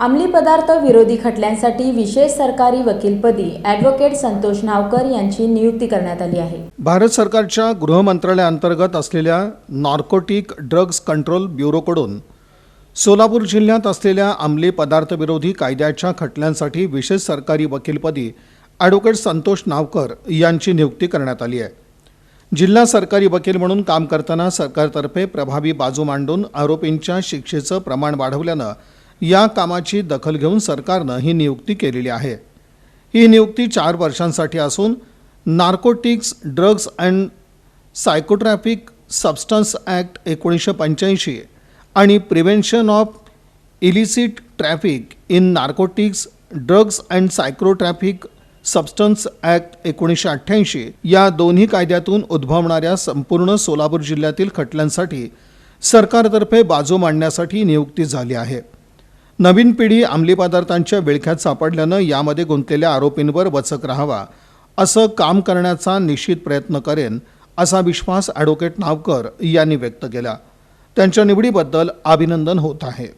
अंमली पदार्थ विरोधी खटल्यांसाठी विशेष सरकारी वकीलपदी ॲडव्होकेट संतोष नावकर यांची नियुक्ती करण्यात आली आहे. भारत सरकारच्या गृह मंत्रालयाअंतर्गत असलेल्या नॉर्कोटिक ड्रग्ज कंट्रोल ब्युरोकडून सोलापूर जिल्ह्यात असलेल्या अंमली पदार्थ विरोधी कायद्याच्या खटल्यांसाठी विशेष सरकारी वकीलपदी ॲडव्होकेट संतोष नावकर यांची नियुक्ती करण्यात आली आहे. जिल्हा सरकारी वकील म्हणून काम करताना सरकारतर्फे प्रभावी बाजू मांडून आरोपींच्या शिक्षेचं प्रमाण वाढवल्यानं या कामाची दखल घेऊन सरकारनं ही नियुक्ती केलेली आहे. ही नियुक्ती चार वर्षांसाठी असून narcotics drugs and psychotropic substance act एकोणीसशे पंच्याऐंशी आणि prevention of illicit traffic in narcotics drugs and psychotropic substance act एकोणीसशे अठ्ठ्याऐंशी या दोन्ही कायद्यातून उद्भवणाऱ्या संपूर्ण सोलापूर जिल्ह्यातील खटल्यांसाठी सरकारतर्फे बाजू मांडण्यासाठी नियुक्ती झाली आहे. नवीन पिढी अंमली पदार्थांच्या विळख्यात सापडल्यानं यामध्ये गुंतलेल्या आरोपींवर वचक राहावा असं काम करण्याचा निश्चित प्रयत्न करेन असा विश्वास ॲडव्होकेट नावकर यांनी व्यक्त केला. त्यांच्या निवडीबद्दल अभिनंदन होत आहे.